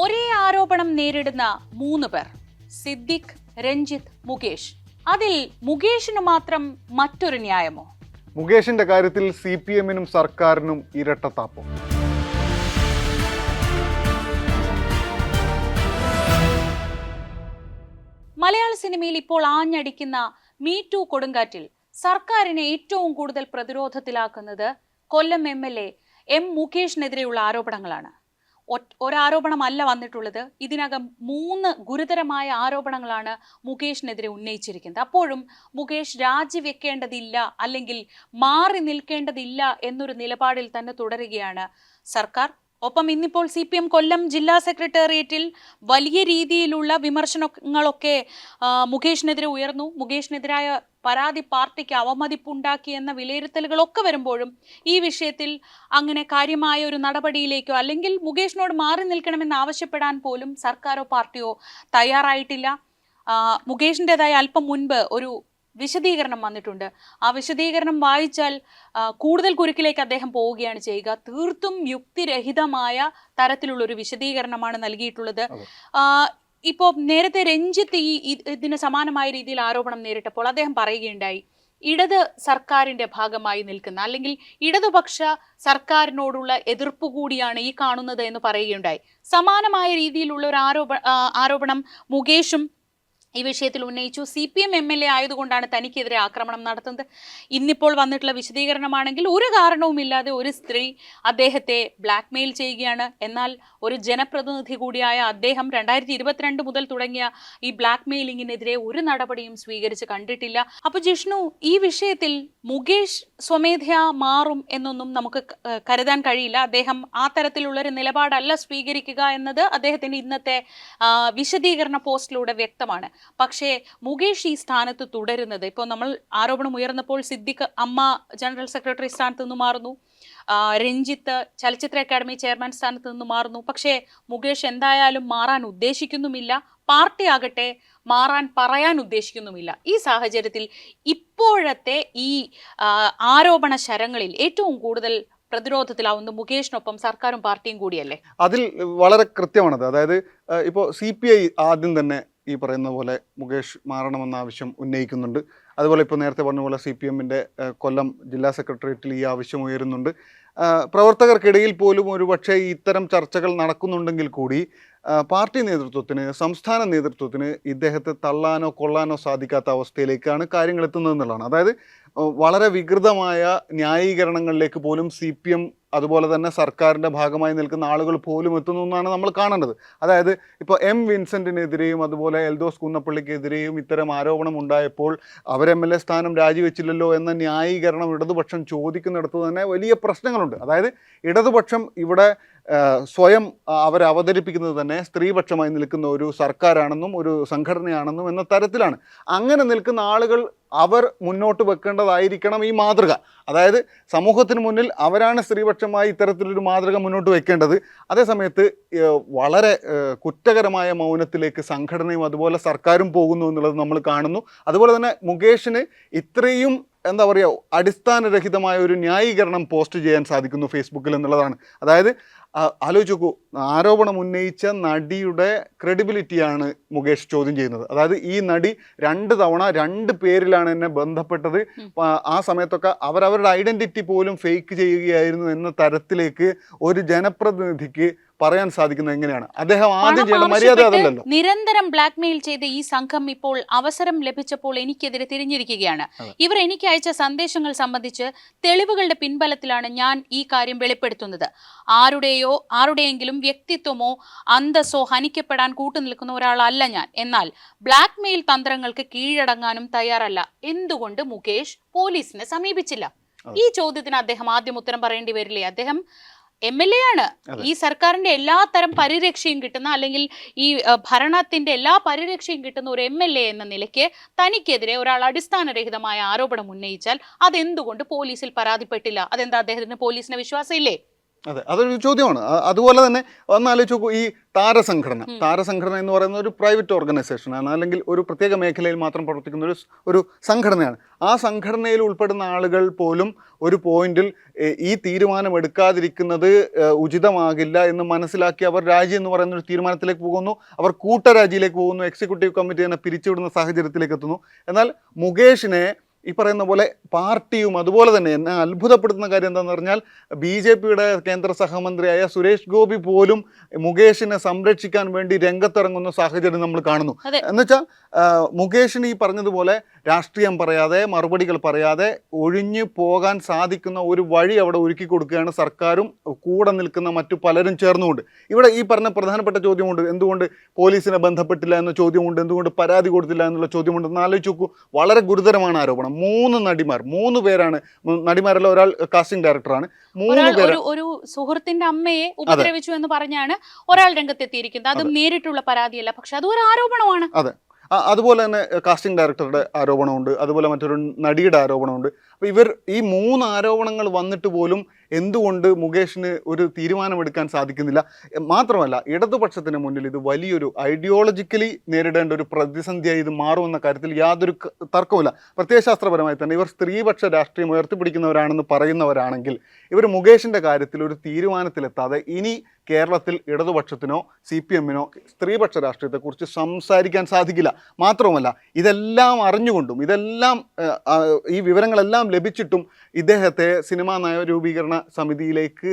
ഒരേ ആരോപണം നേരിടുന്ന മൂന്ന് പേർ. സിദ്ദിഖ് രഞ്ജിത്ത് മുകേഷ്. അതിൽ മുകേഷിന് മാത്രം മറ്റൊരു ന്യായമോ? മുകേഷിന്റെ കാര്യത്തിൽ സി പി എമ്മിനും സർക്കാരിനും ഇരട്ടത്താപ്പം മലയാള സിനിമയിൽ ഇപ്പോൾ ആഞ്ഞടിക്കുന്ന മീ ടു കൊടുങ്കാറ്റിൽ സർക്കാരിനെ ഏറ്റവും കൂടുതൽ പ്രതിരോധത്തിലാക്കുന്നത് Kollam M L A M മുകേഷിനെതിരെയുള്ള ആരോപണങ്ങളാണ്. ഒരാരോപണമല്ല വന്നിട്ടുള്ളത്. ഇതിനകം മൂന്ന് ഗുരുതരമായ ആരോപണങ്ങളാണ് മുകേഷിനെതിരെ ഉന്നയിച്ചിരിക്കുന്നത്. അപ്പോഴും മുകേഷ് രാജിവെക്കേണ്ടതില്ല അല്ലെങ്കിൽ മാറി നിൽക്കേണ്ടതില്ല എന്നൊരു നിലപാടിൽ തന്നെ തുടരുകയാണ് സർക്കാർ. ഒപ്പം ഇന്നിപ്പോൾ സി പി എം കൊല്ലം ജില്ലാ സെക്രട്ടേറിയറ്റിൽ വലിയ രീതിയിലുള്ള വിമർശനങ്ങളൊക്കെ മുകേഷിനെതിരെ ഉയർന്നു. മുകേഷിനെതിരായ പരാതി പാർട്ടിക്ക് അവമതിപ്പുണ്ടാക്കി എന്ന വിലയിരുത്തലുകളൊക്കെ വരുമ്പോഴും ഈ വിഷയത്തിൽ അങ്ങനെ കാര്യമായ ഒരു നടപടിയിലേക്കോ അല്ലെങ്കിൽ മുകേഷിനോട് മാറി നിൽക്കണമെന്ന് ആവശ്യപ്പെടാൻ പോലും സർക്കാരോ പാർട്ടിയോ തയ്യാറായിട്ടില്ല. മുകേഷിന്റെതായ അല്പം മുൻപ് ഒരു വിശദീകരണം വന്നിട്ടുണ്ട്. ആ വിശദീകരണം വായിച്ചാൽ കൂടുതൽ കുരുക്കിലേക്ക് അദ്ദേഹം പോവുകയാണ് ചെയ്യുക. തീർത്തും യുക്തിരഹിതമായ തരത്തിലുള്ള ഒരു വിശദീകരണമാണ് നൽകിയിട്ടുള്ളത്. ഇപ്പോൾ നേരത്തെ രഞ്ജിത്ത് ഈ ഇതിന് സമാനമായ രീതിയിൽ ആരോപണം നേരിട്ടപ്പോൾ അദ്ദേഹം പറയുകയുണ്ടായി ഇടത് സർക്കാരിന്റെ ഭാഗമായി നിൽക്കുന്ന അല്ലെങ്കിൽ ഇടതുപക്ഷ സർക്കാരിനോടുള്ള എതിർപ്പ് കൂടിയാണ് ഈ കാണുന്നത് എന്ന് പറയുകയുണ്ടായി. സമാനമായ രീതിയിലുള്ള ഒരു ആരോപ ആരോപണം മുകേഷും ഈ വിഷയത്തിൽ ഉന്നയിച്ചു. C P M M L A ആയതുകൊണ്ടാണ് തനിക്കെതിരെ ആക്രമണം നടത്തുന്നത്. ഇന്നിപ്പോൾ വന്നിട്ടുള്ള വിശദീകരണമാണെങ്കിൽ ഒരു കാരണവുമില്ലാതെ ഒരു സ്ത്രീ അദ്ദേഹത്തെ ബ്ലാക്ക്മെയിൽ ചെയ്യുകയാണ്. എന്നാൽ ഒരു ജനപ്രതിനിധി കൂടിയായ അദ്ദേഹം രണ്ടായിരത്തി ഇരുപത്തിരണ്ട് മുതൽ തുടങ്ങിയ ഈ ബ്ലാക്ക് മെയിലിങ്ങിനെതിരെ ഒരു നടപടിയും സ്വീകരിച്ച് കണ്ടിട്ടില്ല. അപ്പൊ ജിഷ്ണു ഈ വിഷയത്തിൽ മുകേഷ് സ്വമേധയാ മാറും എന്നൊന്നും നമുക്ക് കരുതാൻ കഴിയില്ല. അദ്ദേഹം ആ തരത്തിലുള്ള ഒരു നിലപാടല്ല സ്വീകരിക്കുക എന്നത് അദ്ദേഹത്തിന്റെ ഇന്നത്തെ വിശദീകരണ പോസ്റ്റിലൂടെ വ്യക്തമാണ്. പക്ഷേ മുകേഷ് ഈ സ്ഥാനത്ത് തുടരുന്നത് ഇപ്പോൾ നമ്മൾ ആരോപണം ഉയർന്നപ്പോൾ സിദ്ദിഖ് അമ്മ ജനറൽ സെക്രട്ടറി സ്ഥാനത്ത് നിന്ന് മാറുന്നു. രഞ്ജിത്ത് ചലച്ചിത്ര അക്കാദമി ചെയർമാൻ സ്ഥാനത്ത് നിന്ന് മാറുന്നു. പക്ഷേ മുകേഷ് എന്തായാലും മാറാൻ ഉദ്ദേശിക്കുന്നുമില്ല. പാർട്ടി ആകട്ടെ മാറാൻ പറയാൻ ഉദ്ദേശിക്കുന്നുമില്ല. ഈ സാഹചര്യത്തിൽ ഇപ്പോഴത്തെ ഈ ആരോപണ ശരങ്ങളിൽ ഏറ്റവും കൂടുതൽ പ്രതിരോധത്തിലാവുന്ന മുകേഷിനൊപ്പം സർക്കാരും പാർട്ടിയും കൂടിയല്ലേ? അതിൽ വളരെ കൃത്യമാണത്. അതായത് ഇപ്പോൾ സി ആദ്യം തന്നെ ഈ പറയുന്ന പോലെ മുകേഷ് മാറണമെന്ന ആവശ്യം ഉന്നയിക്കുന്നുണ്ട്. അതുപോലെ ഇപ്പോൾ നേരത്തെ പറഞ്ഞ പോലെ സി പി എമ്മിന്റെ കൊല്ലം ജില്ലാ സെക്രട്ടേറിയറ്റിൽ ഈ ആവശ്യം ഉയരുന്നുണ്ട്. പ്രവർത്തകർക്കിടയിൽ പോലും ഒരു പക്ഷേ ഇത്തരം ചർച്ചകൾ നടക്കുന്നുണ്ടെങ്കിൽ കൂടി പാർട്ടി നേതൃത്വത്തിന് സംസ്ഥാന നേതൃത്വത്തിന് ഇദ്ദേഹത്തെ തള്ളാനോ കൊള്ളാനോ സാധിക്കാത്ത അവസ്ഥയിലേക്കാണ് കാര്യങ്ങൾ എത്തുന്നത് എന്നുള്ളതാണ്. അതായത് വളരെ വികൃതമായ ന്യായീകരണങ്ങളിലേക്ക് പോലും സി പി എം അതുപോലെ തന്നെ സർക്കാരിന്റെ ഭാഗമായി നിൽക്കുന്ന ആളുകൾ പോലും എത്തുന്നു എന്നാണ് നമ്മൾ കാണേണ്ടത്. അതായത് ഇപ്പോൾ എം വിൻസെന്റിനെതിരെയും അതുപോലെ എൽദോസ് കുന്നപ്പള്ളിക്കെതിരെയും ഇത്തരം ആരോപണം ഉണ്ടായപ്പോൾ അവർ എം എൽ എ സ്ഥാനം രാജിവെച്ചില്ലല്ലോ എന്ന ന്യായീകരണം ഇടതുപക്ഷം ചോദിക്കുന്നിടത്ത് തന്നെ വലിയ പ്രശ്നങ്ങളുണ്ട്. അതായത് ഇടതുപക്ഷം ഇവിടെ സ്വയം അവർ അവതരിപ്പിക്കുന്നത് തന്നെ സ്ത്രീപക്ഷമായി നിൽക്കുന്ന ഒരു സർക്കാരാണെന്നും ഒരു സംഘടനയാണെന്നും എന്ന തരത്തിലാണ്. അങ്ങനെ നിൽക്കുന്ന ആളുകൾ അവർ മുന്നോട്ട് വെക്കേണ്ടതായിരിക്കണം ഈ മാതൃക. അതായത് സമൂഹത്തിന് മുന്നിൽ അവരാണ് സ്ത്രീപക്ഷമായി ഇത്തരത്തിലൊരു മാതൃക മുന്നോട്ട് വെക്കേണ്ടത്. അതേസമയത്ത് വളരെ കുറ്റകരമായ മൗനത്തിലേക്ക് സംഘടനയും അതുപോലെ സർക്കാരും പോകുന്നു എന്നുള്ളത് നമ്മൾ കാണുന്നു. അതുപോലെ തന്നെ മുകേഷിന് ഇത്രയും എന്താ പറയുക അടിസ്ഥാനരഹിതമായ ഒരു ന്യായീകരണം പോസ്റ്റ് ചെയ്യാൻ സാധിക്കുന്നു ഫേസ്ബുക്കിൽ എന്നുള്ളതാണ്. അതായത് ആലോചിച്ച് നോക്കൂ ആരോപണം ഉന്നയിച്ച നടിയുടെ ക്രെഡിബിലിറ്റിയാണ് മുകേഷ് ചോദ്യം ചെയ്യുന്നത്. അതായത് ഈ നടി രണ്ട് തവണ രണ്ട് പേരിലാണ് എന്നെ ബന്ധപ്പെട്ടത്. ആ- ആ സമയത്തൊക്കെ അവരവരുടെ ഐഡന്റിറ്റി പോലും ഫേക്ക് ചെയ്യുകയായിരുന്നു എന്ന തരത്തിലേക്ക് ഒരു ജനപ്രതിനിധിക്ക് പറയാൻ സാധിക്കുന്നത് എങ്ങനെയാണ്? അദ്ദേഹം ആദ്യം ചെയ്ത ചെയ്യേണ്ട മര്യാദ അതല്ലല്ലോ. നിരന്തരം ബ്ലാക്ക് മെയിൽ ചെയ്ത ഈ സംഘം ഇപ്പോൾ അവസരം ലഭിച്ചപ്പോൾ എനിക്കെതിരെ തിരിഞ്ഞിരിക്കുകയാണ്. ഇവർ എനിക്ക് അയച്ച സന്ദേശങ്ങൾ സംബന്ധിച്ച് തെളിവുകളുടെ പിൻബലത്തിലാണ് ഞാൻ ഈ കാര്യം വെളിപ്പെടുത്തുന്നത്. ആരുടെയോ ആരുടെയെങ്കിലും വ്യക്തിത്വമോ അന്തസ്സോ ഹനിക്കപ്പെടാൻ കൂട്ടുനിൽക്കുന്ന ഒരാളല്ല ഞാൻ. എന്നാൽ ബ്ലാക്ക് മെയിൽ തന്ത്രങ്ങൾക്ക് കീഴടങ്ങാനും തയ്യാറല്ല. എന്തുകൊണ്ട് മുകേഷ് പോലീസിനെ സമീപിച്ചില്ല? ഈ ചോദ്യത്തിന് അദ്ദേഹം ആദ്യം ഉത്തരം പറയേണ്ടി വരില്ലേ? അദ്ദേഹം എം എൽ എ ആണ്. ഈ സർക്കാരിന്റെ എല്ലാ തരം പരിരക്ഷയും കിട്ടുന്ന അല്ലെങ്കിൽ ഈ ഭരണത്തിന്റെ എല്ലാ പരിരക്ഷയും കിട്ടുന്ന ഒരു എം എൽ എ എന്ന നിലയ്ക്ക് തനിക്കെതിരെ ഒരാൾ അടിസ്ഥാനരഹിതമായ ആരോപണം ഉന്നയിച്ചാൽ അതെന്തുകൊണ്ട് പോലീസിൽ പരാതിപ്പെട്ടില്ല? അതെന്താ അദ്ദേഹത്തിന് പോലീസിനെ വിശ്വാസമില്ലേ? അതെ അതൊരു ചോദ്യമാണ്. അതുപോലെ തന്നെ ഒന്നാലോചിച്ച് നോക്കൂ ഈ താരസംഘടന. താരസംഘടന എന്ന് പറയുന്ന ഒരു പ്രൈവറ്റ് ഓർഗനൈസേഷൻ ആണ് അല്ലെങ്കിൽ ഒരു പ്രത്യേക മേഖലയിൽ മാത്രം പ്രവർത്തിക്കുന്ന ഒരു ഒരു സംഘടനയാണ്. ആ സംഘടനയിൽ ഉൾപ്പെടുന്ന ആളുകൾ പോലും ഒരു പോയിന്റിൽ ഈ തീരുമാനം എടുക്കാതിരിക്കുന്നത് ഉചിതമാകില്ല എന്ന് മനസ്സിലാക്കി അവർ രാജി എന്ന് പറയുന്ന ഒരു തീരുമാനത്തിലേക്ക് പോകുന്നു. അവർ കൂട്ടരാജിയിലേക്ക് പോകുന്നു. എക്സിക്യൂട്ടീവ് കമ്മിറ്റി തന്നെ പിരിച്ചുവിടുന്ന സാഹചര്യത്തിലേക്ക് എത്തുന്നു. എന്നാൽ മുകേഷിനെ ഈ പറയുന്ന പോലെ പാർട്ടിയും അതുപോലെ തന്നെ എന്നെ അത്ഭുതപ്പെടുത്തുന്ന കാര്യം എന്താണെന്ന് പറഞ്ഞാൽ ബി ജെ പിയുടെ കേന്ദ്ര സഹമന്ത്രിയായ സുരേഷ് ഗോപി പോലും മുകേഷിനെ സംരക്ഷിക്കാൻ വേണ്ടി രംഗത്തിറങ്ങുന്ന സാഹചര്യം നമ്മൾ കാണുന്നു. എന്നുവെച്ചാൽ മുകേഷിന് ഈ പറഞ്ഞതുപോലെ രാഷ്ട്രീയം പറയാതെ മറുപടികൾ പറയാതെ ഒഴിഞ്ഞു പോകാൻ സാധിക്കുന്ന ഒരു വഴി അവിടെ ഒരുക്കി കൊടുക്കുകയാണ് സർക്കാരും കൂടെ നിൽക്കുന്ന മറ്റു പലരും ചേർന്നുകൊണ്ട്. ഇവിടെ ഈ പറഞ്ഞ പ്രധാനപ്പെട്ട ചോദ്യമുണ്ട്. എന്തുകൊണ്ട് പോലീസിനെ ബന്ധപ്പെട്ടില്ല എന്ന ചോദ്യമുണ്ട്? എന്തുകൊണ്ട് പരാതി കൊടുത്തില്ല എന്നുള്ള ചോദ്യമുണ്ട്? എന്ന് ആലോചിച്ച് നോക്കൂ. വളരെ ഗുരുതരമാണ് ആരോപണം. മൂന്ന് നടിമാർ മൂന്ന് പേരാണ്. നടിമാരല്ല ഒരാൾ കാസ്റ്റിംഗ് ഡയറക്ടറാണ് മൂന്ന് പേര് ഒരു ഒരു സുഹൃത്തിന്റെ അമ്മയെ ഉപദ്രവിച്ചു എന്ന് പറഞ്ഞാണ് ഒരാൾ രംഗത്തെത്തിയിരിക്കുന്നത്. അതും നേരിട്ടുള്ള പരാതിയല്ല പക്ഷെ അത് ഒരു ആരോപണമാണ്. അതെ. അതുപോലെ തന്നെ കാസ്റ്റിംഗ് ഡയറക്ടറുടെ ആരോപണമുണ്ട്. അതുപോലെ മറ്റൊരു നടിയുടെ ആരോപണമുണ്ട്. അപ്പോൾ ഇവർ ഈ മൂന്ന് ആരോപണങ്ങൾ വന്നിട്ട് പോലും എന്തുകൊണ്ട് മുകേഷിന് ഒരു തീരുമാനമെടുക്കാൻ സാധിക്കുന്നില്ല? മാത്രമല്ല ഇടതുപക്ഷത്തിന് മുന്നിൽ ഇത് വലിയൊരു ഐഡിയോളജിക്കലി നേരിടേണ്ട ഒരു പ്രതിസന്ധിയായി ഇത് മാറുമെന്ന കാര്യത്തിൽ യാതൊരു തർക്കവുമില്ല. പ്രത്യയശാസ്ത്രപരമായി തന്നെ ഇവർ സ്ത്രീപക്ഷ രാഷ്ട്രീയം ഉയർത്തിപ്പിടിക്കുന്നവരാണെന്ന് പറയുന്നവരാണെങ്കിൽ ഇവർ മുകേഷിന്റെ കാര്യത്തിൽ ഒരു തീരുമാനത്തിലെത്താതെ ഇനി കേരളത്തിൽ ഇടതുപക്ഷത്തിനോ സി പി എമ്മിനോ സ്ത്രീപക്ഷ രാഷ്ട്രീയത്തെക്കുറിച്ച് സംസാരിക്കാൻ സാധിക്കില്ല. മാത്രവുമല്ല ഇതെല്ലാം അറിഞ്ഞുകൊണ്ടും ഇതെല്ലാം ഈ വിവരങ്ങളെല്ലാം ലഭിച്ചിട്ടും ഇദ്ദേഹത്തെ സിനിമാ നയരൂപീകരണ സമിതിയിലേക്ക്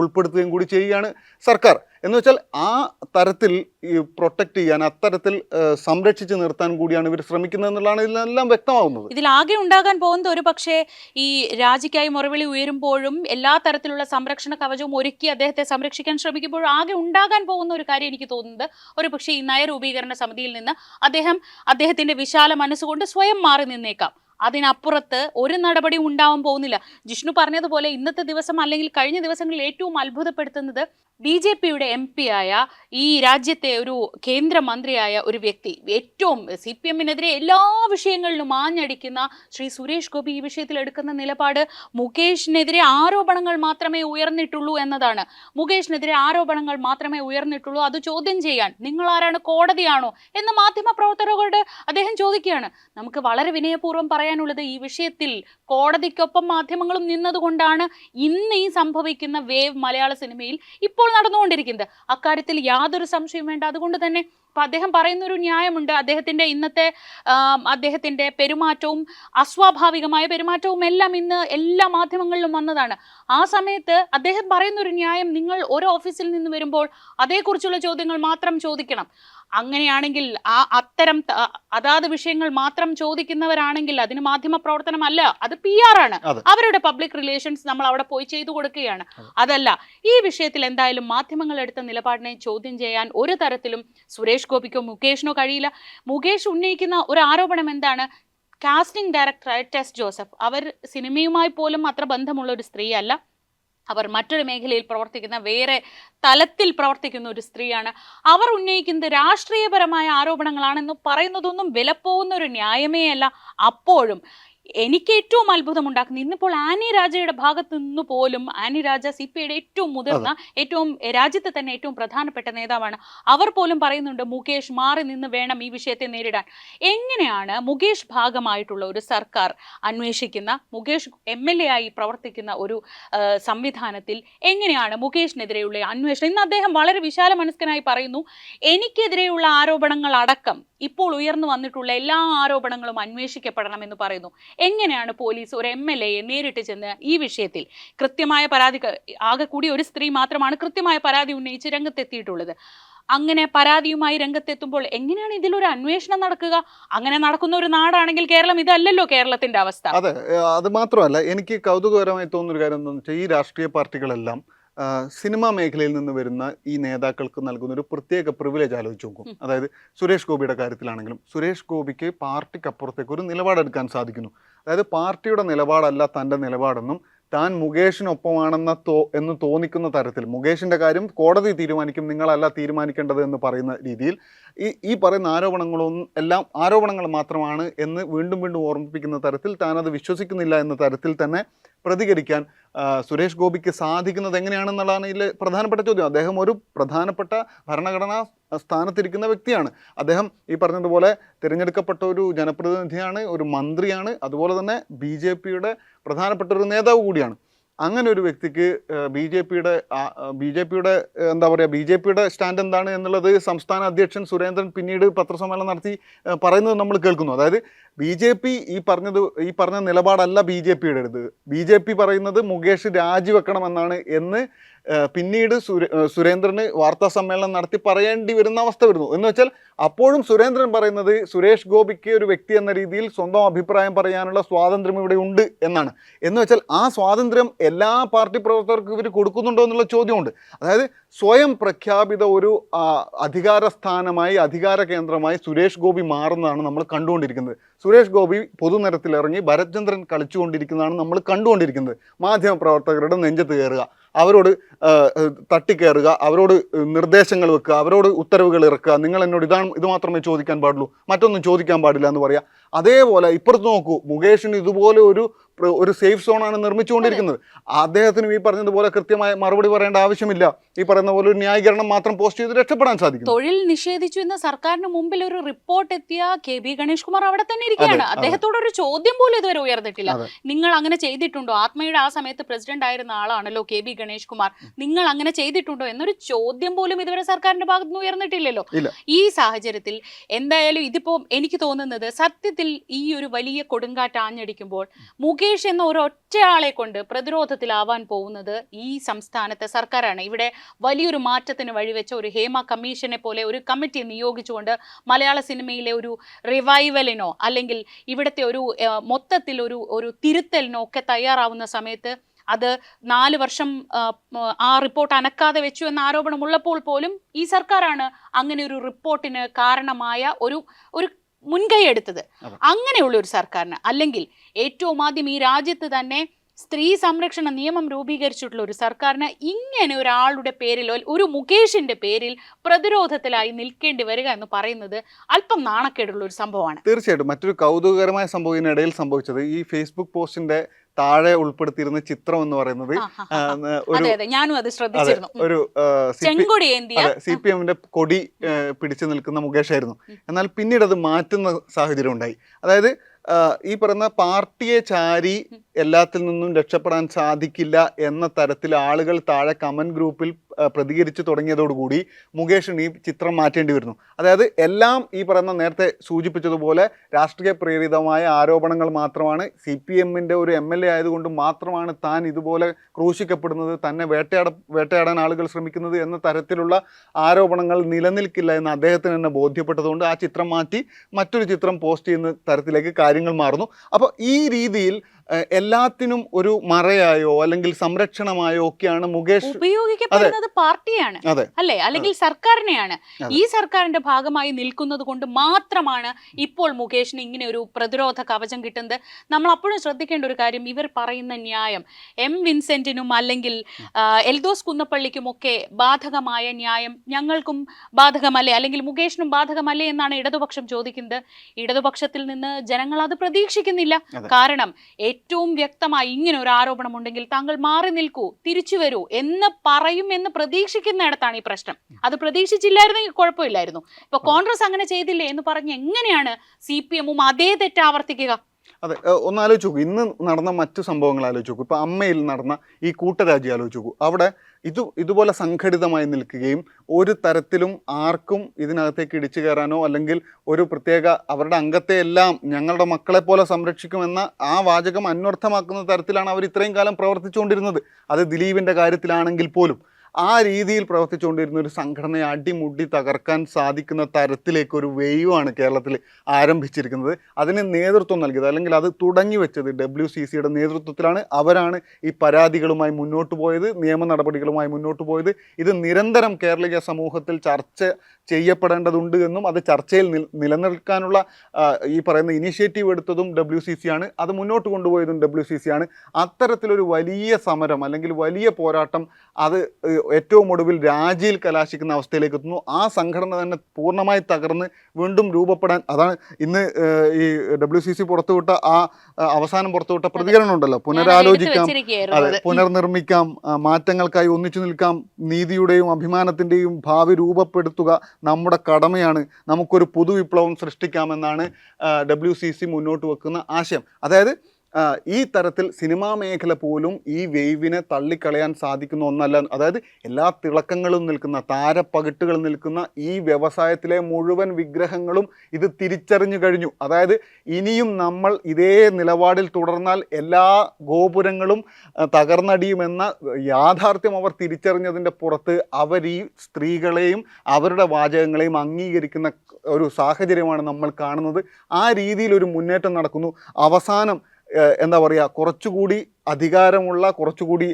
ഉൾപ്പെടുത്തുകയും കൂടി ചെയ്യുകയാണ് സർക്കാർ. എന്ന് വെച്ചാൽ ആ തരത്തിൽ ഈ പ്രൊട്ടക്ട് ചെയ്യാൻ അത്തരത്തിൽ സംരക്ഷിച്ച് നിർത്താൻ കൂടിയാണ് ഇവർ ശ്രമിക്കുന്നത് എന്നുള്ളതാണ് ഇതിലെല്ലാം വ്യക്തമാവുന്നത് ഇതിൽ ആകെ ഉണ്ടാകാൻ പോകുന്നത് ഒരു പക്ഷേ ഈ രാജിക്കായി മുറവിളി ഉയരുമ്പോഴും എല്ലാ തരത്തിലുള്ള സംരക്ഷണ കവചവും ഒരുക്കി അദ്ദേഹത്തെ സംരക്ഷിക്കാൻ ശ്രമിക്കുമ്പോഴും ആകെ ഉണ്ടാകാൻ പോകുന്ന ഒരു കാര്യം എനിക്ക് തോന്നുന്നത് ഒരു പക്ഷേ ഈ നയരൂപീകരണ സമിതിയിൽ നിന്ന് അദ്ദേഹം അദ്ദേഹത്തിന്റെ വിശാല മനസ്സുകൊണ്ട് സ്വയം മാറി നിന്നേക്കാം. അതിനപ്പുറത്ത് ഒരു നടപടിയും ഉണ്ടാവാൻ പോകുന്നില്ല. ജിഷ്ണു പറഞ്ഞതുപോലെ ഇന്നത്തെ ദിവസം അല്ലെങ്കിൽ കഴിഞ്ഞ ദിവസങ്ങളിൽ ഏറ്റവും അത്ഭുതപ്പെടുത്തുന്നത് ബി ജെ പിയുടെ എം പി ആയ ഈ രാജ്യത്തെ ഒരു കേന്ദ്രമന്ത്രിയായ ഒരു വ്യക്തി ഏറ്റവും സി പി എമ്മിനെതിരെ എല്ലാ വിഷയങ്ങളിലും ആഞ്ഞടിക്കുന്ന ശ്രീ സുരേഷ് ഗോപി ഈ വിഷയത്തിൽ എടുക്കുന്ന നിലപാട് മുകേഷിനെതിരെ ആരോപണങ്ങൾ മാത്രമേ ഉയർന്നിട്ടുള്ളൂ എന്നതാണ്. മുകേഷിനെതിരെ ആരോപണങ്ങൾ മാത്രമേ ഉയർന്നിട്ടുള്ളൂ. അത് ചോദ്യം ചെയ്യാൻ നിങ്ങൾ ആരാണ് കോടതിയാണോ എന്ന് മാധ്യമ പ്രവർത്തകരോട് അദ്ദേഹം ചോദിക്കുകയാണ്. നമുക്ക് വളരെ വിനയപൂർവം പറയാനുള്ളത് ഈ വിഷയത്തിൽ കോടതിക്കൊപ്പം മാധ്യമങ്ങളും നിന്നതുകൊണ്ടാണ് ഇന്ന് ഈ സംഭവിക്കുന്ന വേവ് മലയാള സിനിമയിൽ ഇപ്പോൾ നടന്നുകൊണ്ടിരിക്കുന്നത്. അക്കാര്യത്തിൽ യാതൊരു സംശയവും വേണ്ട. അതുകൊണ്ട് തന്നെ അപ്പം അദ്ദേഹം പറയുന്ന ഒരു ന്യായമുണ്ട്. അദ്ദേഹത്തിന്റെ ഇന്നത്തെ അദ്ദേഹത്തിന്റെ പെരുമാറ്റവും അസ്വാഭാവികമായ പെരുമാറ്റവും എല്ലാം ഇന്ന് എല്ലാ മാധ്യമങ്ങളിലും വന്നതാണ്. ആ സമയത്ത് അദ്ദേഹം പറയുന്ന ഒരു ന്യായം നിങ്ങൾ ഒരു ഓഫീസിൽ നിന്ന് വരുമ്പോൾ അതേക്കുറിച്ചുള്ള ചോദ്യങ്ങൾ മാത്രം ചോദിക്കണം. അങ്ങനെയാണെങ്കിൽ ആ അത്തരം അതാത് വിഷയങ്ങൾ മാത്രം ചോദിക്കുന്നവരാണെങ്കിൽ അതിന് മാധ്യമ പ്രവർത്തനമല്ല അത് പി ആർ ആണ്. അവരുടെ പബ്ലിക് റിലേഷൻസ് നമ്മൾ അവിടെ പോയി ചെയ്തു കൊടുക്കുകയാണ്. അതല്ല ഈ വിഷയത്തിൽ എന്തായാലും മാധ്യമങ്ങൾ എടുത്ത നിലപാടിനെ ചോദ്യം ചെയ്യാൻ ഒരു തരത്തിലും സുരേഷ് ഗോപിക്കോ മുകേഷിനോ കഴിയില്ല. മുകേഷ് ഉന്നയിക്കുന്ന ഒരു ആരോപണം എന്താണ്? കാസ്റ്റിംഗ് ഡയറക്ടറായ ടെസ് ജോസഫ്. അവർ സിനിമയുമായി പോലും അത്ര ബന്ധമുള്ള ഒരു സ്ത്രീയല്ല അവർ മറ്റൊരു മേഖലയിൽ പ്രവർത്തിക്കുന്ന വേറെ തലത്തിൽ പ്രവർത്തിക്കുന്ന ഒരു സ്ത്രീയാണ്. അവർ ഉന്നയിക്കുന്നത് രാഷ്ട്രീയപരമായ ആരോപണങ്ങളാണെന്ന് പറയുന്നതൊന്നും വിലപ്പോകുന്ന ഒരു ന്യായമേ അല്ല. അപ്പോഴും എനിക്ക് ഏറ്റവും അത്ഭുതമുണ്ടാക്കുന്നത് ഇന്നിപ്പോൾ ആനി രാജയുടെ ഭാഗത്ത് നിന്ന് പോലും ആനി രാജ സി പി ഐയുടെ ഏറ്റവും മുതിർന്ന ഏറ്റവും രാജ്യത്തെ തന്നെ ഏറ്റവും പ്രധാനപ്പെട്ട നേതാവാണ്. അവർ പോലും പറയുന്നുണ്ട് മുകേഷ് മാറി നിന്ന് വേണം ഈ വിഷയത്തെ നേരിടാൻ. എങ്ങനെയാണ് മുകേഷ് ഭാഗമായിട്ടുള്ള ഒരു സർക്കാർ അന്വേഷിക്കുന്ന മുകേഷ് എം എൽ എ ആയി പ്രവർത്തിക്കുന്ന ഒരു സംവിധാനത്തിൽ എങ്ങനെയാണ് മുകേഷിനെതിരെയുള്ള അന്വേഷണം? ഇന്ന് അദ്ദേഹം വളരെ വിശാല മനസ്കനായി പറയുന്നു എനിക്കെതിരെയുള്ള ആരോപണങ്ങൾ അടക്കം ഇപ്പോൾ ഉയർന്നു വന്നിട്ടുള്ള എല്ലാ ആരോപണങ്ങളും അന്വേഷിക്കപ്പെടണമെന്ന് പറയുന്നു. എങ്ങനെയാണ് പോലീസ് ഒരു എം എൽ എയെ നേരിട്ട് ചെന്ന് ഈ വിഷയത്തിൽ കൃത്യമായ പരാതി ആകെ കൂടി ഒരു സ്ത്രീ മാത്രമാണ് കൃത്യമായ പരാതി ഉന്നയിച്ച് രംഗത്തെത്തിയിട്ടുള്ളത്? അങ്ങനെ പരാതിയുമായി രംഗത്തെത്തുമ്പോൾ എങ്ങനെയാണ് ഇതിലൊരു അന്വേഷണം നടക്കുക? അങ്ങനെ നടക്കുന്ന ഒരു നാടാണെങ്കിൽ കേരളം ഇതല്ലല്ലോ കേരളത്തിന്റെ അവസ്ഥ. അതെ അത് മാത്രമല്ല എനിക്ക് കൗതുകപരമായി തോന്നുന്ന ഒരു കാര്യം എന്താണെന്ന് വെച്ചാൽ ഈ രാഷ്ട്രീയ പാർട്ടികളെല്ലാം സിനിമാ മേഖലയിൽ നിന്ന് വരുന്ന ഈ നേതാക്കൾക്ക് നൽകുന്ന ഒരു പ്രത്യേക പ്രിവിലേജ് ആലോചിച്ച് നോക്കും. അതായത് സുരേഷ് ഗോപിയുടെ കാര്യത്തിലാണെങ്കിലും സുരേഷ് ഗോപിക്ക് പാർട്ടിക്ക് അപ്പുറത്തേക്ക് ഒരു നിലപാടെടുക്കാൻ സാധിക്കുന്നു. അതായത് പാർട്ടിയുടെ നിലപാടല്ല തന്റെ നിലപാടെന്നും താൻ മുകേഷിനൊപ്പമാണെന്ന തോ എന്ന് തോന്നിക്കുന്ന തരത്തിൽ മുകേഷിന്റെ കാര്യം കോടതി തീരുമാനിക്കും നിങ്ങളല്ല തീരുമാനിക്കേണ്ടത് എന്ന് പറയുന്ന രീതിയിൽ ഈ ഈ പറയുന്ന ആരോപണങ്ങളൊന്നും എല്ലാം ആരോപണങ്ങൾ മാത്രമാണ് എന്ന് വീണ്ടും വീണ്ടും ഓർമ്മിപ്പിക്കുന്ന തരത്തിൽ താൻ അത് വിശ്വസിക്കുന്നില്ല എന്ന തരത്തിൽ തന്നെ പ്രതികരിക്കാൻ സുരേഷ് ഗോപിക്ക് സാധിക്കുന്നത് എങ്ങനെയാണെന്നുള്ളതാണ് ഇതിൽ പ്രധാനപ്പെട്ട ചോദ്യം. അദ്ദേഹം ഒരു പ്രധാനപ്പെട്ട ഭരണഘടനാ സ്ഥാനത്തിരിക്കുന്ന വ്യക്തിയാണ്. അദ്ദേഹം ഈ പറഞ്ഞതുപോലെ തിരഞ്ഞെടുക്കപ്പെട്ട ഒരു ജനപ്രതിനിധിയാണ് ഒരു മന്ത്രിയാണ് അതുപോലെ തന്നെ ബി പ്രധാനപ്പെട്ട ഒരു നേതാവ് കൂടിയാണ്. അങ്ങനെ ഒരു വ്യക്തിക്ക് ബി ജെ പിയുടെ ബി ജെ പിയുടെ എന്താ പറയുക ബി ജെ പിയുടെ സ്റ്റാൻഡ് എന്താണ് എന്നുള്ളത് സംസ്ഥാന അധ്യക്ഷൻ സുരേന്ദ്രൻ പിന്നീട് പത്രസമ്മേളനം നടത്തി പറയുന്നത് നമ്മൾ കേൾക്കുന്നു. അതായത് ബി ജെ പി ഈ പറഞ്ഞത് ഈ പറഞ്ഞ നിലപാടല്ല ബി ജെ പിയുടെ അടുത്ത്. ബി ജെ പി പറയുന്നത് മുകേഷ് രാജിവെക്കണമെന്നാണ് എന്ന് പിന്നീട് സുരേ സുരേന്ദ്രന് വാർത്താ സമ്മേളനം നടത്തി പറയേണ്ടി വരുന്ന അവസ്ഥ വരുന്നു. എന്ന് വെച്ചാൽ അപ്പോഴും സുരേന്ദ്രൻ പറയുന്നത് സുരേഷ് ഗോപിക്ക് ഒരു വ്യക്തി എന്ന രീതിയിൽ സ്വന്തം അഭിപ്രായം പറയാനുള്ള സ്വാതന്ത്ര്യം ഇവിടെ ഉണ്ട് എന്നാണ്. എന്ന് വെച്ചാൽ ആ സ്വാതന്ത്ര്യം എല്ലാ പാർട്ടി പ്രവർത്തകർക്കും ഇവർ കൊടുക്കുന്നുണ്ടോ എന്നുള്ള ചോദ്യമുണ്ട്. അതായത് സ്വയം പ്രഖ്യാപിത ഒരു അധികാരസ്ഥാനമായി അധികാര സ്ഥാനമായി അധികാര കേന്ദ്രമായി സുരേഷ് ഗോപി മാറുന്നതാണ് നമ്മൾ കണ്ടുകൊണ്ടിരിക്കുന്നത്. സുരേഷ് ഗോപി പൊതുനിരത്തിലിറങ്ങി ഭരത്ചന്ദ്രൻ കളിച്ചുകൊണ്ടിരിക്കുന്നതാണ് നമ്മൾ കണ്ടുകൊണ്ടിരിക്കുന്നത്. മാധ്യമപ്രവർത്തകരുടെ നെഞ്ചത്ത് കയറുക അവരോട് തട്ടിക്കയറുക അവരോട് നിർദ്ദേശങ്ങൾ വെക്കുക അവരോട് ഉത്തരവുകൾ ഇറക്കുക. നിങ്ങൾ എന്നോട് ഇതാണ് ഇത് മാത്രമേ ചോദിക്കാൻ പാടുള്ളൂ മറ്റൊന്നും ചോദിക്കാൻ പാടില്ല എന്ന് പറയുക അതേപോലെ ഇപ്പുറത്ത് നോക്കൂ മുകേഷിന് ഇതുപോലെ ഒരു ഒരു സേഫ് സോണാണ് നിർമ്മിച്ചുകൊണ്ടിരിക്കുന്നത്. അദ്ദേഹത്തിനും ഈ പറഞ്ഞതുപോലെ കൃത്യമായ മറുപടി പറയേണ്ട ആവശ്യമില്ല. ഈ പറയുന്ന പോലെ ഒരു ന്യായീകരണം മാത്രം പോസ്റ്റ് ചെയ്ത് രക്ഷപ്പെടാൻ സാധിക്കും തൊഴിൽ നിഷേധിച്ചു എന്ന സർക്കാരിന് മുമ്പിൽ ഒരു റിപ്പോർട്ട് എത്തിയ കെ ബി ഗണേഷ് കുമാർ അവിടെ തന്നെ ഇരിക്കുകയാണ്. അദ്ദേഹത്തോട് ഒരു ചോദ്യം പോലും ഇതുവരെ ഉയർന്നിട്ടില്ല. നിങ്ങൾ അങ്ങനെ ചെയ്തിട്ടുണ്ടോ? ആത്മയുടെ ആ സമയത്ത് പ്രസിഡന്റ് ആയിരുന്ന ആളാണല്ലോ കെ ബി ഗണേഷ് കുമാർ. നിങ്ങൾ അങ്ങനെ ചെയ്തിട്ടുണ്ടോ എന്നൊരു ചോദ്യം പോലും ഇതുവരെ സർക്കാരിന്റെ ഭാഗത്ത് നിന്ന് ഉയർന്നിട്ടില്ലല്ലോ. ഈ സാഹചര്യത്തിൽ എന്തായാലും ഇതിപ്പോ എനിക്ക് തോന്നുന്നത് സത്യത്തിൽ ഈ ഒരു വലിയ കൊടുങ്കാറ്റ് ആഞ്ഞടിക്കുമ്പോൾ മുകേഷ് എന്ന ഒരു ഒറ്റയാളെ കൊണ്ട് പ്രതിരോധത്തിലാവാൻ പോകുന്നത് ഈ സംസ്ഥാനത്തെ സർക്കാരാണ്. ഇവിടെ വലിയൊരു മാറ്റത്തിന് വഴിവെച്ച ഒരു ഹേമ കമ്മീഷനെ പോലെ ഒരു കമ്മിറ്റി നിയോഗിച്ചുകൊണ്ട് മലയാള സിനിമയിലെ ഒരു റിവൈവലിനോ അല്ലെങ്കിൽ ഇവിടുത്തെ ഒരു മൊത്തത്തിൽ ഒരു ഒരു തിരുത്തലിനോ ഒക്കെ തയ്യാറാവുന്ന സമയത്ത് അത് നാല് വർഷം ആ, റിപ്പോർട്ട് അനക്കാതെ വെച്ചു എന്ന ആരോപണമുള്ളപ്പോൾ പോലും ഈ സർക്കാരാണ് അങ്ങനെ ഒരു റിപ്പോർട്ടിന് കാരണമായ ഒരു ഒരു മുൻകൈ എടുത്തത്. അങ്ങനെയുള്ള ഒരു സർക്കാരിന് അല്ലെങ്കിൽ ഏറ്റവും ആദ്യം ഈ രാജ്യത്ത് തന്നെ സ്ത്രീ സംരക്ഷണ നിയമം രൂപീകരിച്ചിട്ടുള്ള ഒരു സർക്കാരിന് ഇങ്ങനെ ഒരാളുടെ പേരിൽ ഒരു- മുകേഷിന്റെ പേരിൽ പ്രതിരോധത്തിലായി നിൽക്കേണ്ടി വരിക എന്ന് പറയുന്നത് അല്പം നാണക്കേടുള്ള ഒരു സംഭവമാണ്. തീർച്ചയായിട്ടും. മറ്റൊരു കൗതുകകരമായ സംഭവം ഇതിനിടയിൽ സംഭവിച്ചത് ഈ ഫേസ്ബുക്ക് പോസ്റ്റിന്റെ താഴെ ഉൾപ്പെടുത്തിയിരുന്ന ചിത്രം എന്ന് പറയുന്നത്. ഒരു അതെ അതെ. ഞാനും അത് ശ്രദ്ധിച്ചിരുന്നു. ഒരു ആ, സി പി എമ്മിന്റെ കൊടി പിടിച്ചു നിൽക്കുന്ന മുകേഷ് ആയിരുന്നു എന്നാൽ പിന്നീട് അത് മാറ്റുന്ന സാഹചര്യം ഉണ്ടായി. അതായത് ഈ പറയുന്ന പാർട്ടിയെ ചാരി എല്ലാത്തിൽ നിന്നും രക്ഷപ്പെടാൻ സാധിക്കില്ല എന്ന തരത്തിൽ ആളുകൾ താഴെ കമന്റ് ഗ്രൂപ്പിൽ പ്രതികരിച്ചു തുടങ്ങിയതോടുകൂടി മുകേഷിന് ഈ ചിത്രം മാറ്റേണ്ടി വരുന്നു. അതായത് എല്ലാം ഈ പറയുന്ന നേരത്തെ സൂചിപ്പിച്ചതുപോലെ രാഷ്ട്രീയ പ്രേരിതമായ ആരോപണങ്ങൾ മാത്രമാണ്. സി പി എമ്മിന്റെ ഒരു എം എൽ എ ആയതുകൊണ്ട് മാത്രമാണ് താൻ ഇതുപോലെ ക്രൂശിക്കപ്പെടുന്നത് തന്നെ വേട്ടയാട വേട്ടയാടാൻ ആളുകൾ ശ്രമിക്കുന്നത് എന്ന തരത്തിലുള്ള ആരോപണങ്ങൾ നിലനിൽക്കില്ല എന്ന് അദ്ദേഹത്തിന് തന്നെ ബോധ്യപ്പെട്ടതുകൊണ്ട് ആ ചിത്രം മാറ്റി മറ്റൊരു ചിത്രം പോസ്റ്റ് ചെയ്യുന്ന തരത്തിലേക്ക് കാര്യങ്ങൾ മാറുന്നു. അപ്പോൾ ഈ രീതിയിൽ എല്ലാത്തിനും ഒരു മറയായോ അല്ലെങ്കിൽ സംരക്ഷണമായോ ഒക്കെയാണ് മുകേഷ് ഉപയോഗിക്കപ്പെടുന്നത് പാർട്ടിയാണ് അല്ലെ അല്ലേ? അല്ലെങ്കിൽ സർക്കാരിനെയാണ്. ഈ സർക്കാരിന്റെ ഭാഗമായി നിൽക്കുന്നത് കൊണ്ട് മാത്രമാണ് ഇപ്പോൾ മുകേഷിന് ഇങ്ങനെ ഒരു പ്രതിരോധ കവചം കിട്ടുന്നത്. നമ്മൾ അപ്പോഴും ശ്രദ്ധിക്കേണ്ട ഒരു കാര്യം ഇവർ പറയുന്ന ന്യായം എം വിൻസെന്റിനും അല്ലെങ്കിൽ എൽദോസ് കുന്നപ്പള്ളിക്കും ഒക്കെ ബാധകമായ ന്യായം ഞങ്ങൾക്കും ബാധകമല്ലേ? അല്ലെങ്കിൽ മുകേഷിനും ബാധകമല്ലേ എന്നാണ് ഇടതുപക്ഷം ചോദിക്കുന്നത്. ഇടതുപക്ഷത്തിൽ നിന്ന് ജനങ്ങൾ അത് പ്രതീക്ഷിക്കുന്നില്ല. കാരണം ഏറ്റവും വ്യക്തമായി ഇങ്ങനെ ഒരു ആരോപണം ഉണ്ടെങ്കിൽ താങ്കൾ മാറി നിൽക്കൂ തിരിച്ചു വരൂ എന്ന് പറയും എന്ന് പ്രതീക്ഷിക്കുന്നിടത്താണ് ഈ പ്രശ്നം. അത് പ്രതീക്ഷിച്ചില്ലായിരുന്നെങ്കിൽ കുഴപ്പമില്ലായിരുന്നു. ഇപ്പൊ കോൺഗ്രസ് അങ്ങനെ ചെയ്തില്ലേ എന്ന് പറഞ്ഞ് എങ്ങനെയാണ് സി പി എമ്മും അതേ തെറ്റ് ആവർത്തിക്കുക? അതെ ഒന്ന് ആലോചിച്ച് നോക്കൂ. ഇന്ന് നടന്ന മറ്റു സംഭവങ്ങൾ ആലോചിച്ച് നോക്കൂ. ഇപ്പൊ അമ്മയിൽ നടന്ന ഈ കൂട്ടരാജ്യം ആലോചിച്ച് നോക്കൂ. അവിടെ ഇത് ഇതുപോലെ സംഘടിതമായി നിൽക്കുകയും ഒരു തരത്തിലും ആർക്കും ഇതിനകത്തേക്ക് ഇടിച്ചു കയറാനോ അല്ലെങ്കിൽ ഒരു പ്രത്യേക അവരുടെ അംഗത്തെ എല്ലാം ഞങ്ങളുടെ മക്കളെ പോലെ സംരക്ഷിക്കുമെന്ന ആ വാചകം അന്വർത്ഥമാക്കുന്ന തരത്തിലാണ് അവർ ഇത്രയും കാലം പ്രവർത്തിച്ചുകൊണ്ടിരുന്നത്. അത് ദിലീപിന്റെ കാര്യത്തിലാണെങ്കിൽ പോലും. ആ രീതിയിൽ പ്രവർത്തിച്ചുകൊണ്ടിരുന്ന ഒരു സംഘടനയെ അടിമുടി തകർക്കാൻ സാധിക്കുന്ന തരത്തിലേക്ക് ഒരു വേവാണ് കേരളത്തിൽ ആരംഭിച്ചിരിക്കുന്നത്. അതിന് നേതൃത്വം നൽകിയത് അല്ലെങ്കിൽ അത് തുടങ്ങി വെച്ചത് ഡബ്ല്യു സി സിയുടെ നേതൃത്വത്തിലാണ്. അവരാണ് ഈ പരാതികളുമായി മുന്നോട്ട് പോയത് നിയമ നടപടികളുമായി മുന്നോട്ട് പോയത്. ഇത് നിരന്തരം കേരളീയ സമൂഹത്തിൽ ചർച്ച ചെയ്യപ്പെടേണ്ടതുണ്ട് എന്നും അത് ചർച്ചയിൽ നിലനിൽക്കാനുള്ള ഈ പറയുന്ന ഇനിഷ്യേറ്റീവ് എടുത്തതും ഡബ്ല്യു സി സി ആണ്. അത് മുന്നോട്ട് കൊണ്ടുപോയതും ഡബ്ല്യു സി സി ആണ്. അത്തരത്തിലൊരു വലിയ സമരം അല്ലെങ്കിൽ വലിയ പോരാട്ടം അത് ഏറ്റവും ഒടുവിൽ രാജിയിൽ കലാശിക്കുന്ന അവസ്ഥയിലേക്ക് എത്തുന്നു. ആ സംഘടന തന്നെ പൂർണമായി തകർന്ന് വീണ്ടും രൂപപ്പെടാൻ അതാണ് ഇന്ന് ഈ ഡബ്ല്യു സി സി പുറത്തുവിട്ട ആ അവസാനം പുറത്തുവിട്ട പ്രതികരണം ഉണ്ടല്ലോ. പുനരാലോചിക്കാം അതെ പുനർനിർമ്മിക്കാം മാറ്റങ്ങൾക്കായി ഒന്നിച്ചു നിൽക്കാം നീതിയുടെയും അഭിമാനത്തിന്റെയും ഭാവി രൂപപ്പെടുത്തുക നമ്മുടെ കടമയാണ്. നമുക്കൊരു പുതുവിപ്ലവം സൃഷ്ടിക്കാമെന്നാണ് ഡബ്ല്യു സി സി മുന്നോട്ട് വെക്കുന്ന ആശയം. അതായത് ഈ തരത്തിൽ സിനിമാ മേഖല പോലും ഈ വേവിനെ തള്ളിക്കളയാൻ സാധിക്കുന്ന ഒന്നല്ല. അതായത് എല്ലാ തിളക്കങ്ങളും നിൽക്കുന്ന താരപ്പകിട്ടുകൾ നിൽക്കുന്ന ഈ വ്യവസായത്തിലെ മുഴുവൻ വിഗ്രഹങ്ങളും ഇത് തിരിച്ചറിഞ്ഞു കഴിഞ്ഞു. അതായത് ഇനിയും നമ്മൾ ഇതേ നിലപാടിൽ തുടർന്നാൽ എല്ലാ ഗോപുരങ്ങളും തകർന്നടിയുമെന്ന യാഥാർത്ഥ്യം അവർ തിരിച്ചറിഞ്ഞതിന്റെ പുറത്ത് അവർ ഈ സ്ത്രീകളെയും അവരുടെ വാചകങ്ങളെയും അംഗീകരിക്കുന്ന ഒരു സാഹചര്യമാണ് നമ്മൾ കാണുന്നത്. ആ രീതിയിൽ ഒരു മുന്നേറ്റം നടക്കുന്നു. അവസാനം എന്താ പറയുക കുറച്ചുകൂടി അധികാരമുള്ള കുറച്ചുകൂടി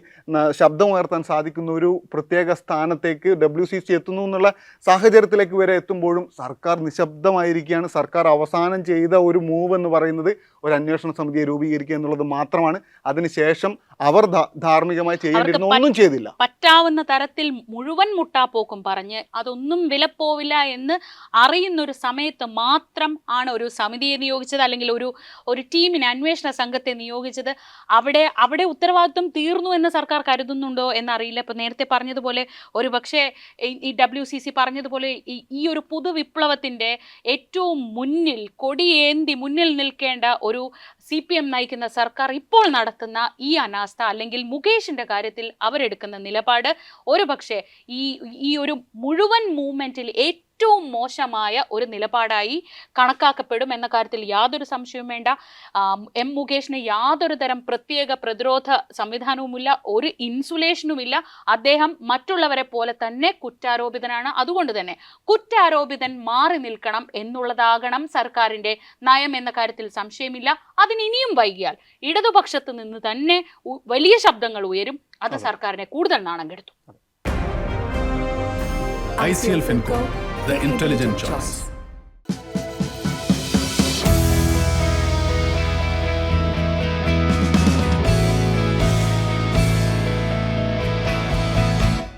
ശബ്ദമുയർത്താൻ സാധിക്കുന്ന ഒരു പ്രത്യേക സ്ഥാനത്തേക്ക് ഡബ്ല്യു സി സി എത്തുന്നു എന്നുള്ള സാഹചര്യത്തിലേക്ക് വരെ എത്തുമ്പോഴും സർക്കാർ നിശബ്ദമായിരിക്കുകയാണ്. സർക്കാർ അവസാനം ചെയ്ത ഒരു മൂവ് എന്ന് പറയുന്നത് ഒരു അന്വേഷണ സമിതിയെ രൂപീകരിക്കുക എന്നുള്ളത് മാത്രമാണ്. അതിനുശേഷം അവർ ധാർമ്മികമായി ചെയ്യേണ്ടിരുന്ന ഒന്നും ചെയ്തില്ല. പറ്റാവുന്ന തരത്തിൽ മുഴുവൻ മുട്ടാപ്പോക്കും പറഞ്ഞ് അതൊന്നും വിലപ്പോവില്ല എന്ന് അറിയുന്ന ഒരു സമയത്ത് മാത്രം ആണ് ഒരു സമിതിയെ നിയോഗിച്ചത് അല്ലെങ്കിൽ ഒരു ഒരു ടീമിനെ അന്വേഷണ സംഘത്തെ നിയോഗിച്ചത്. അവിടെ അവിടെ ഉത്തരവാദിത്വം തീർന്നു എന്ന് സർക്കാർ കരുതുന്നുണ്ടോ എന്നറിയില്ല. ഇപ്പൊ നേരത്തെ പറഞ്ഞതുപോലെ ഒരു പക്ഷേ ഈ- ഡബ്ല്യു സി സി പറഞ്ഞതുപോലെ ഈ- ഒരു പുതുവിപ്ലവത്തിന്റെ ഏറ്റവും മുന്നിൽ കൊടിയേന്തി മുന്നിൽ നിൽക്കേണ്ട ഒരു സി പി എം നയിക്കുന്ന സർക്കാർ ഇപ്പോൾ നടത്തുന്ന ഈ അനാസ്ഥ അല്ലെങ്കിൽ മുകേഷിന്റെ കാര്യത്തിൽ അവരെടുക്കുന്ന നിലപാട് ഒരു പക്ഷേ ഈ ഈ ഒരു മുഴുവൻ മൂവ്മെന്റിൽ ഏറ്റവും മോശമായ ഒരു നിലപാടായി കണക്കാക്കപ്പെടും എന്ന കാര്യത്തിൽ യാതൊരു സംശയവും വേണ്ട. എം മുകേഷിന് യാതൊരു തരം പ്രത്യേക പ്രതിരോധ സംവിധാനവുമില്ല ഒരു ഇൻസുലേഷനുമില്ല. അദ്ദേഹം മറ്റുള്ളവരെ പോലെ തന്നെ കുറ്റാരോപിതനാണ്. അതുകൊണ്ട് തന്നെ കുറ്റാരോപിതൻ മാറി നിൽക്കണം എന്നുള്ളതാകണം സർക്കാരിന്റെ നയം എന്ന കാര്യത്തിൽ സംശയമില്ല. അതിന് ഇനിയും വൈകിയാൽ ഇടതുപക്ഷത്ത് നിന്ന് തന്നെ വലിയ ശബ്ദങ്ങൾ ഉയരും. അത് സർക്കാരിനെ കൂടുതൽ നാണം കെടുത്തു. I C L FinCo, the intelligent choice.